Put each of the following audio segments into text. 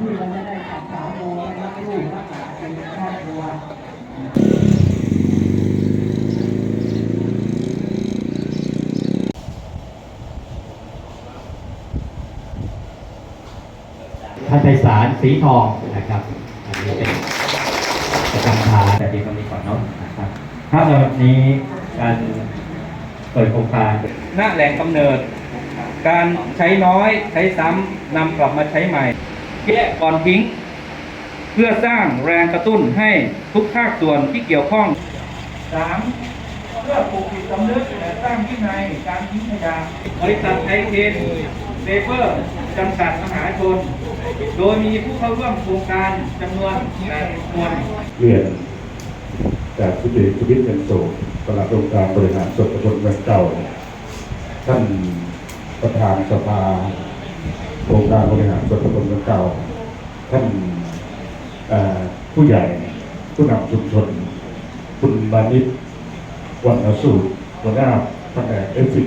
ที่เราจะได้จับสาวโมรักลูกรักหลานเป็นครอบครัวท่านไพศาลสีทองนะครับอันนี้เป็นประจำทางแต่ดียวกันนี้ก่อนเนาะนะครับครับในวันนี้การเปิดโครงการณแหล่งกำเนิด การใช้น้อยใช้ซ้ำนำกลับมาใช้ใหม่ แยกก่อนทิ้ง เพื่อสร้างแรงกระตุ้นให้ทุกภาคส่วนที่เกี่ยวข้อง 3. เพื่อปลูกจิตสำนึกและสร้างวินัยการทิ้งขยะบริษัทไทยเคนเซเฟอร์จำกัดมหาชน โดยมีผู้เข้าร่วมโครงการจำนวน8คนเรียนจากสุจิชีวิตเงินโสประหลัดองค์การบริหารส่วนตำบลเมืองเก่า ท่านประธานสภา องการบริหารส่วนตำบลเก่าท่านผู้ใหญ่ผู้นำชุมชน คุณมานิตวันอสูตรหัวหน้าแผนกเอฟซี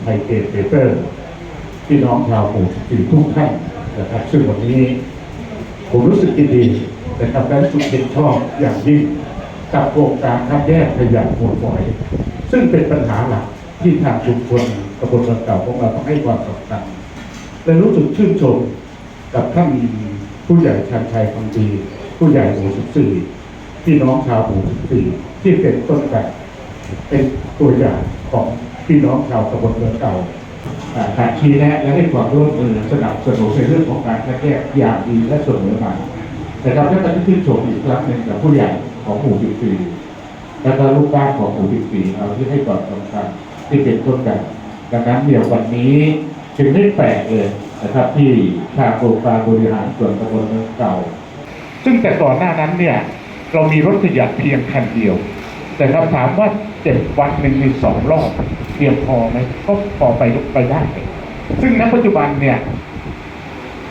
ไทยเกตเปเปอร์พี่น้องชาวหมู่สี่ทุกท่านนะครับซึ่งวันนี้ ผมรู้สึกยินดีนะครับและสุดเห็นชอบอย่างยิ่งกับโครงการคัดแยกขยะมูลฝอย ซึ่งเป็นปัญหาหลักที่ทางชุมชนตำบลเก่าของเราต้องให้ความสำคัญ และรู้สึกชื่นชมกับท่านผู้ใหญ่ชันชัยคำดีผู้ใหญ่หมู่สิบสี่พี่น้องชาวหมู่สิบสี่ที่เป็นต้นแบบเป็นตัวอย่างของพี่น้องชาวตำบลเมืองเก่าอ่าการชี้แนะและให้ความร่วมมือสนับสนุนในเรื่องของการคัดแยกอย่างดีและเสมอมานะครับและการที่ชื่นชมอีกครั้งหนึ่งกับผู้ใหญ่ของหมู่สิบสี่และก็ลูกบ้านของหมู่สิบสี่เอาที่ให้ความสำคัญที่เป็นต้นแบบดังนั้นเดี๋ยววันนี้ จึงไม่แปลกเลยนะครับ ที่ทางโครงการบริหารส่วนตำบลเก่า ซึ่งแต่ก่อนหน้านั้นเนี่ย เรามีรถขยะเพียงคันเดียว แต่คำถามว่าเจ็ดวันหนึ่งมีสองรอบเพียงพอไหมก็พอไปไปได้ ซึ่งณปัจจุบันเนี่ย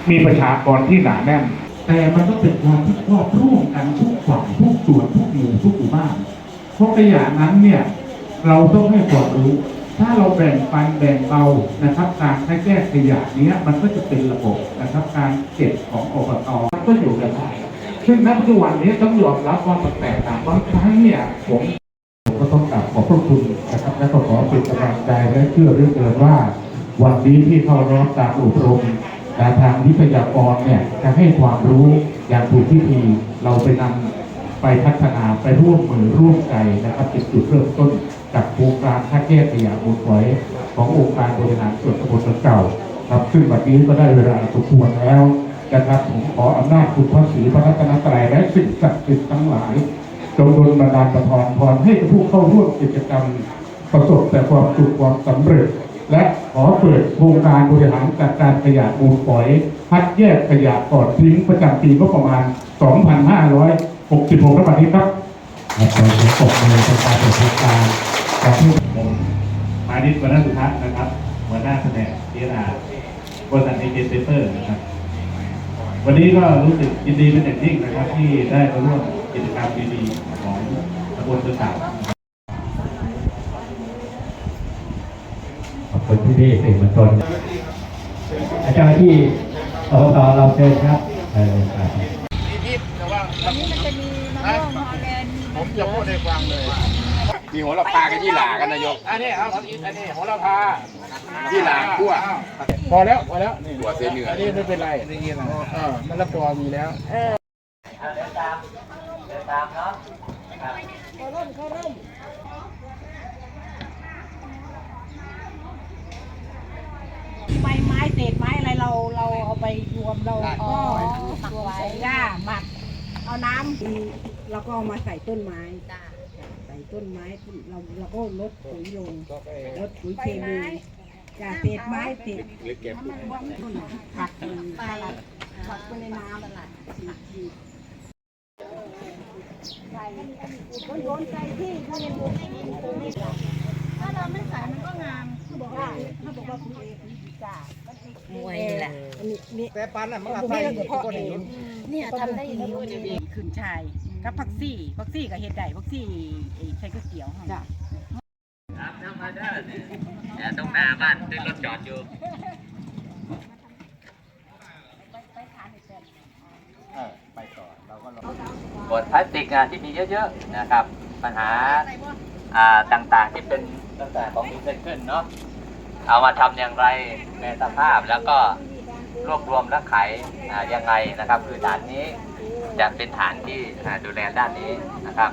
มีประชากรที่หนาแน่นแต่มันต้องเป็นความที่ครอบร่วมกันทุกฝ่ายทุกส่วนทุกหมู่ทุกหมู่บ้านเพราะขยะนั้นเนี่ย เราต้องให้ความรู้ ถ้าเราแบ่งปันแบ่งเบานะครับ การคัดแยกขยะเนี้ยมันก็จะเป็นระบบนะครับ การเก็บของอบตมันก็อยู่กันได้ซึ่งณปัจจุบันนี้ต้องยอมรับว่ามันแตกต่างบางครั้งเนี่ยผมผมก็ต้องกราบขอบพระคุณนะครับ และก็ขอเป็นกำลังใจและเชื่อเรื่องเกินว่า วันนี้ที่เขารับการอบรมแต่ทางวิทยากรเนี่ยจะให้ความรู้อย่างถูกวิธีเราไปนำไปพัฒนาไปร่วมมือร่วมใจนะครับเป็นจุดเริ่มต้น กับโครงการคัดแยกขยะมูลฝอยขององค์การบริหารส่วนตำบลเก่าครับซึ่งวันนี้ก็ได้เวลาสมควรแล้วนะครับผมขออำนาจคุณพระศรีพระรัตนตรัยและสิ่งศักดิ์สิทธิ์ทั้งหลายจงดลบันดาลประทานพรให้ผู้เข้าร่วมกิจกรรมประสบแต่ความสุขความสำเร็จ และขอเปิดโครงการบริหารจัดการขยะมูลฝอยคัดแยกขยะก่อนทิ้งประจำปีก็ประมาณ 2,566ครับ วันนี้ครับขอขอบคุณประชาชนทุกการขอบคุณผมมานิดวรรณสุทัศน์นะครับหัวหน้าแผนกพิจารณาบริษัทเอเจนเซเปอร์นะครับ วันนี้ก็รู้สึกยินดีเป็นอย่างยิ่งนะครับ ที่ได้มาร่วมกิจกรรมดีๆของตำบลต่างๆขอบคุณพี่พี่สื่อมวลชนอาจารย์ที่อบตเราเชิญครับเออครับอันนี้มันจะมีมะม่วง ผมจะพูดให้ฟังเลยมีหัวละพากับยี่หร่ากันนายก อันนี้เอาอันนี้หัวละพายี่หร่าคั่ว พอแล้วพอแล้วนี่หัวเสียเหนืออันนี้ไม่เป็นไรนี่นะเออมะละกอมีแล้วใบไม้เศษไม้อะไรเราเราเอาไปรวมเราก็หมักไว้ย่าหมักเอาน้ำ แล้วก็เอามาใส่ต้นไม้ใส่ต้นไม้เราเราก็ลดปุ๋ยลงลดปุ๋ยเคมีจากเศษไม้เศษผักปลาลัดผักไปในน้ำฉีดใส่ก็โยนใส่ที่ถ้าเป็นตัวไม่มีตัวไม่ใส่ถ้าเราไม่ใส่มันก็งามเขาบอกว่าเขาบอกว่าคุณเอคุณจ่ามวยนี่แหละอันนี้นี่แต่ปันน่ะมันละใส่ก็ได้เนี่ยทำได้อย่างนี้ขึ้นชาย กับผักซี่ผักซี่กับเห็ดใดผักซี่ไอ้ใช้ก๋วยเตี๋ยวจ้ะตรงหน้าบ้านเป็นรถจอดอยู่ไปทานอีกแบบขวดพลาสติกอะที่มีเยอะๆนะครับ ปัญหาอ่าต่างๆที่เป็นต่างๆของรีไซเคิลเนาะเอามาทำอย่างไรในสภาพแล้วก็รวบรวมและขายอ่ายังไงนะครับ คือฐานนี้ จะเป็นฐานที่ดูแลด้านนี้นะครับ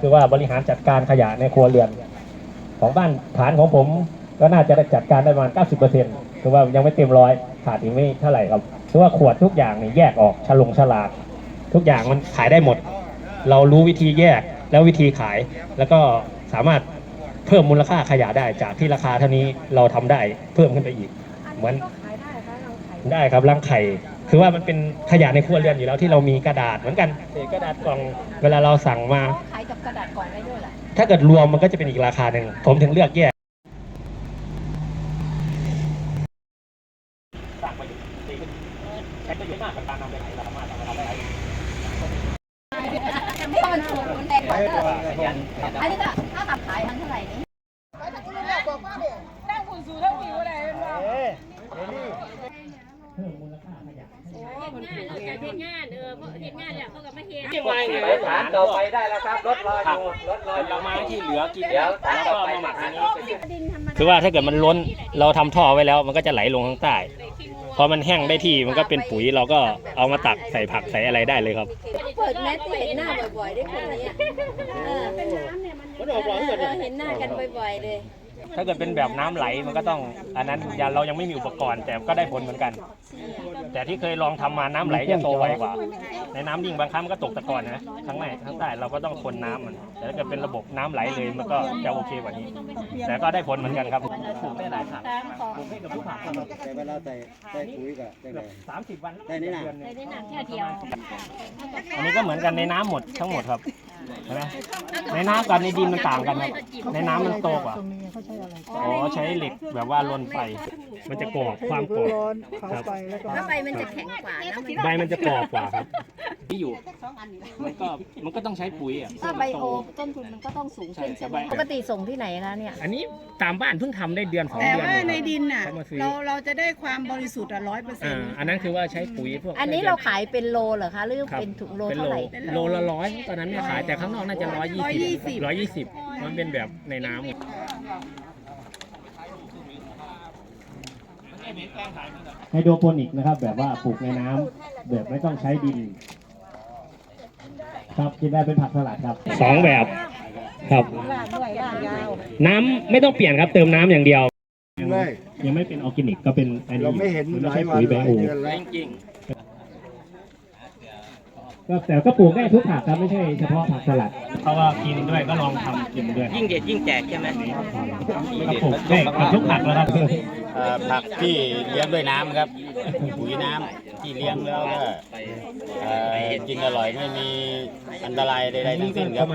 คือว่าบริหารจัดการขยะในครัวเรือน ของบ้านฐานของผมก็น่าจะได้จัดการได้ประมาณ 90%คือว่ายังไม่เต็มร้อยขาดอีกไม่เท่าไหร่ครับคือว่าขวดทุกอย่างนี่แยกออกฉลงฉลากทุกอย่างมันขายได้หมด เรารู้วิธีแยก แล้ววิธีขายแล้วก็สามารถเพิ่มมูลค่าขยะได้จากที่ราคาเท่านี้เราทำได้เพิ่มขึ้นไปอีก เหมือนขายได้คะเราขายได้ครับรังไข่ คือว่ามันเป็นขยะในครัวเรือนอยู่แล้วที่เรามีกระดาษเหมือนกันเศษกระดาษกล่องเวลาเราสั่งมาขายกับกระดาษกล่องได้ด้วยเหรอ ถ้าเกิดรวมมันก็จะเป็นอีกราคาหนึ่งผมถึงเลือกแยก ต้นทุนมันแพงกว่าเดิม อันนี้ก็ถ้าขับขายมันเท่าไหร่นี่ฐานต่อไปได้แล้วครับรถรออยู่รถรออยู่เรามาที่เหลือกินเดี๋ยวฐานแล้วต่อก็ไปมาหมักฐาอันนี้คือว่าถ้าเกิดมันล้นเราทำท่อไว้แล้ว มันก็จะไหลลงข้างใต้ พอมันแห้งได้ที่มันก็เป็นปุ๋ยเราก็เอามาตักใส่ผักใส่อะไรได้เลยครับ เปิดแมสที่เห็นหน้าบ่อยๆได้คนนี้เออเราเห็นหน้ากันบ่อยๆเลย ถ้าเกิดเป็นแบบน้ำไหลมันก็ต้องอันนั้นยาเรายังไม่มีอุปกรณ์แต่ก็ได้ผลเหมือนกันแต่ที่เคยลองทำมาน้ำไหลจะโตไวกว่า ในน้ำดิ่งบางครั้งมันก็ตกตะกอนนะข้างในข้างใต้เราก็ต้องคนน้ำมัน แต่ถ้าเกิดเป็นระบบน้ำไหลเลยมันก็จะโอเคกว่านี้ แต่ก็ได้ผลเหมือนกันครับปลูกได้หลายผักปลูกให้กับทุกผักครับแต่เวลาใส่ใส่ปุ๋ยก็ได้เกือบสามสิบวันได้นี่นะเดือหงได้หนักแค่เดียว อันนี้ก็เหมือนกันในน้ำหมดทั้งหมดครับเห็นไหมในน้ำกับในดินมันต่างกันครับในน้ำมันโตกว่าอ๋อใช้เหล็กแบบว่าลนไฟมันจะกรอบความกรอบครับถ้าใบมันจะแข็งกว่านะมันใบมันจะกรอบกว่าครับ ที่อยู่มันก็มันก็ต้องใช้ปุ๋ยอะถ้าใบโอต้นทุนมันก็ต้องสูงขึ้นใช่ไหมปกติส่งที่ไหนคะเนี่ย อันนี้ตามบ้านเพิ่งทำได้เดือนสองแต่เดือนว่าเองในครับดินน่ะ เขามาซื้อเราเราจะได้ความบริสุทธิ์อะร้อยเปอร์เซ็นอ่าต์อันนั้นคือว่าใช้ปุ๋ยพวก อันนี้เราขายเป็นโลเหรอคะหรือครับ เป็นถุงโลเป็นเท่าโลไหร่ โลละร้อยตอนนั้นเนี่ยขายแต่ข้างนอกน่าจะร้อยยี่สิบร้อยยี่สิบมันเป็นแบบในน้ำ ไฮโดรโปนิกนะครับ แบบว่าปลูกในน้ำแบบไม่ต้องใช้ดิน ครับกินได้เป็นผักสลัดครับ สองแบบครับ น้ำไม่ต้องเปลี่ยนครับเติมน้ำอย่างเดียว เลยยังไม่เป็นออร์แกนิกก็เป็นอันนี้เราไม่เห็นมันหไม่ลาใช่ยวันปุ๋ยหไบลายโอเดือนแล้ว ก็แต่ก็ปลูกได้ทุกผักครับไม่ใช่เฉพาะผักสลัด เพราะว่ากินด้วยก็ลองทำกินด้วยยิ่งเด็ดยิ่งแจกใช่ไหมก็ปลูกได้กับทุกผักแล้วครับเอ่อผักที่เลี้ยงด้วยน้ำครับ ปุ๋ยน้ำที่เลี้ยงแล้วก็เอ่อกินอร่อยไม่มีอันตรายใดๆทั้งสิ้นครับ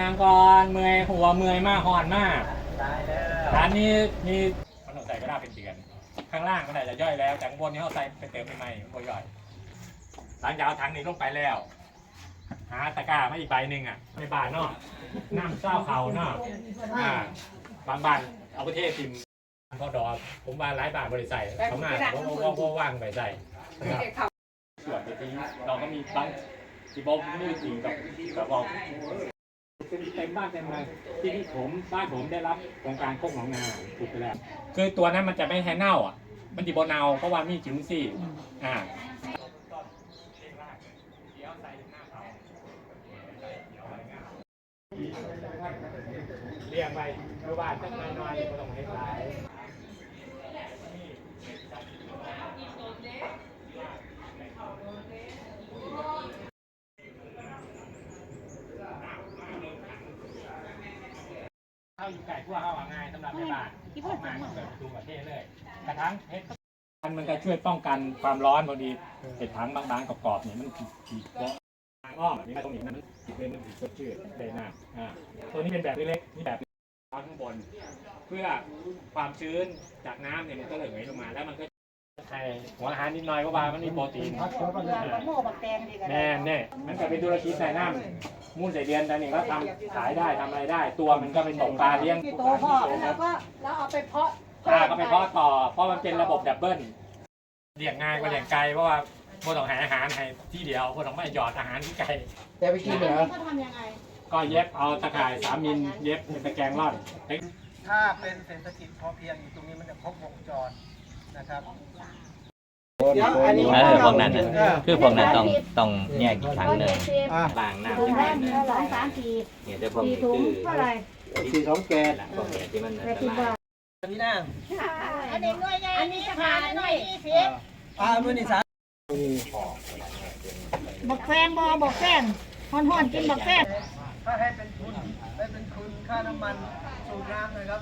นางก่อนเมื่อยหัวเมื่อยมากหอนมาก ร้านนี้มีขนมใส่ก็ได้เป็นเดือน ข้างล่างก็ได้จะย่อยแล้ว แต่ข้างบนนี้เขาใส่ไปเติมใหม่ๆมันก็ย่อยหลังจากเอาถังนี้ลงไปแล้ว หาตะกร้ามาอีกใบหนึ่งอะในบ้านเนาะน้ำเศร้าเขาเนาะอ่าบางบ้านเอาประเทศทิมก็ดอกผมว่าหลายบ้านบริใส่เขามาเพราะว่าว่าว่างไปใส่นะครับส่วนที่เราก็มีบางที่บอกไม่จริงกับกับบอก เป็นเต็มบ้านเต็มเมืองที่นี่ผมบ้านผมได้รับโครงการโคกหนองนาถูกไปแล้ว คือตัวนั้นมันจะไม่แห้เน่าอะ มันดีบเนาเพราะว่ามีจิ๋วซี่อ่าเรียงไปเมื่อวานจักน้อยๆก็ต้องให้หลายาอยู่ไก่ทั่วเข้าง่ายสำหรับแม่บ้านที่พูดมาเกิดดูประเทศเลย กระทั่งเพชรมันมันก็ช่วยป้องกันความร้อนพอดีเห็ดถังบางๆกรอบๆเนี่ยมันขีดเกาะทางอ้อมนี่ตรงนี้มันเป็นมันสดชื่นได้น้ำอ่าตัวนี้เป็นแบบเล็กๆนี่แบบข้างบน เพื่อความชื้นจากน้ำเนี่ยมันก็ระเหยลงมาแล้วมันก็ ให้หัวอาหารนิดหน่อยเพราะว่ามันมีโปรตีนบักโม่บักแตงดีกันแน่แน่มันก็เป็นธุรกิจใส่น้ำมูลใส่เดือนแต่นี่ก็ทำขายได้ทำอะไรได้ ตัวมันก็เป็นตกปลาเลี้ยงที่โตพ่อแล้วก็แล้วเอาไปเพาะปลาก็ไปเพาะต่อ เพราะมันเป็นระบบดับเบิลเลี้ยงง่ายกว่าเลี้ยงไก่เพราะว่าพวกต้องหาอาหารให้ที่เดียวพวกต้องไม่หยอดอาหารที่ไก่แต่ไปกินเหรอเขาทำยังไงก็เย็บเอาตะข่ายสามมิลเย็บเป็นตะแกรงร่อนถ้าเป็นเศรษฐกิจพอเพียงอยู่ตรงนี้มันจะครบวงจร นะครับเดี๋ยวอันนี้เออพวกนั้นน่ะคือพวกนั้นต้องต้องแยกอีกครั้งหนึ่งอะล้างน้ำถุงที่แรมันกเราสองสามสี่เนี่ยแต่พวกสี่นี้ถุงคือเท่าไหร่สี่สองแกน พวกเนี้ที่มันอันแต่ตคิดรายว่าอันนี้นะอันนี้น้อยใหญ่อันนี้จะผ่านหน่อยยี่สิบอ่ามือนี่สามบักแฟงบอบักแฟงห่อนห่อนๆกินบักแฟงถ้าให้เป็นทุนให้เป็นทุนค่าน้ำมันสูบน้ำเลยครับ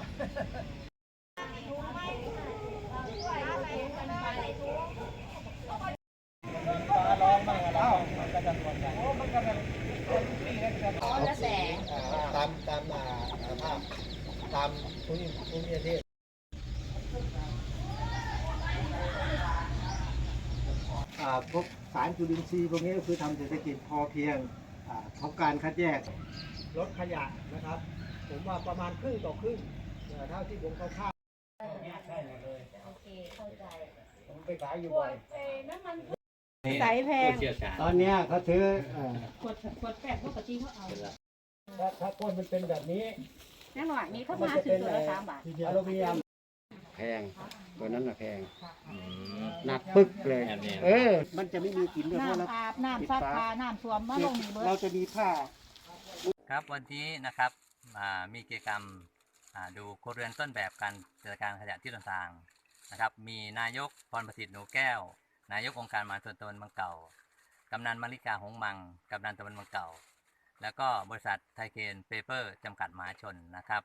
ตามตามอ่าภาพ ตามภูมิภูมิประเทศอ่าพวกสารจุลินทรีย์พวกนี้ก็คือทำเศรษฐกิจพอเพียงอ่าของการคัดแยกลดขยะนะครับ ผมว่าประมาณครึ่งต่อครึ่งเอ่อเท่าที่ผมเข้าข้าวผมไปขายอยู่บ่อยใสแพงผู้เชี่ยวชาญตอนเนี้ยเขาซื้อเอ่อขวดขวดแปดพวกกะทิเขาเอาถ้าถ้าก้นมันเป็นแบบนี้ แน่นอนมีเข้ามันมาจะถึเป็งนตัวเอ่ละอสามบาทอลูมิเนียมแพงตัวนั้นน่ะแพงอืมหนักปึ๊กเลยแบบนี้เออ มันจะไม่มีกลิ่นด้วยเพราะเราน้ำอาบน้ำซักผ้าน้ำสวมมาลงนี่เบิด เราจะมีผ้า ครับวันนี้นะครับอ่ามีกิจกรรมอ่าดูครัวเรือนต้นแบบการจัดการขยะที่ต่างๆนะครับ มีนายกพรประสิทธิ์หนูแก้ว นายกองค์การมหาชนตำบลบางเก่ากำนันมาริกาหงมังกำนันตำบลบางเก่า แล้วก็บริษัทไทเคนเปเปอร์จำกัดมหาชนนะครับ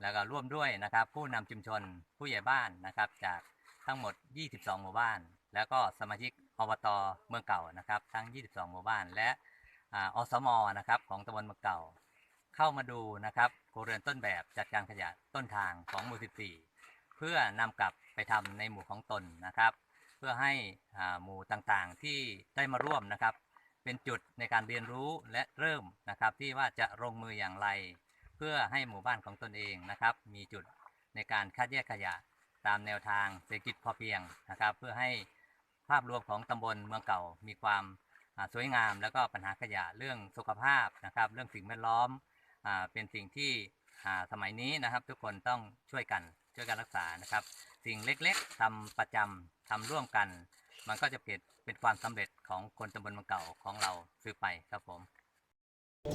แล้วก็ร่วมด้วยนะครับ ผู้นำชุมชนผู้ใหญ่บ้านนะครับ จากทั้งหมด 22 หมู่บ้าน แล้วก็สมาชิกอบตเมืองเก่านะครับ ทั้ง 22 หมู่บ้าน และอ่าอสมนะครับของตำบลเมืองเก่า เข้ามาดูนะครับโครเรือนต้นแบบจัดการขยะต้นทางของหมู่ 14 เพื่อนำกลับไปทำในหมู่ของตนนะครับ เพื่อให้หมู่ต่างๆที่ได้มาร่วมนะครับ เป็นจุดในการเรียนรู้และเริ่มนะครับ ที่ว่าจะลงมืออย่างไร เพื่อให้หมู่บ้านของตนเองนะครับ มีจุดในการคัดแยกขยะตามแนวทางเศรษฐกิจพอเพียงนะครับ เพื่อให้ภาพรวมของตำบลเมืองเก่ามีความสวยงาม แล้วก็ปัญหาขยะเรื่องสุขภาพนะครับ เรื่องสิ่งแวดล้อมอเป็นสิ่งที่สมัยนี้นะครับ ทุกคนต้องช่วยกันช่วยกันรักษานะครับ สิ่งเล็กๆทำประจำทำร่วมกัน มันก็จะเปลี่ยนเป็นความสำเร็จของคนตำบลบางเก่าของเราซื้อไปครับผมผู้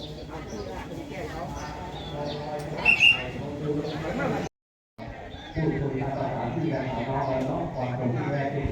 คุยทางสถานที่การของน้องเราเนาะความเป็นที่แรกที่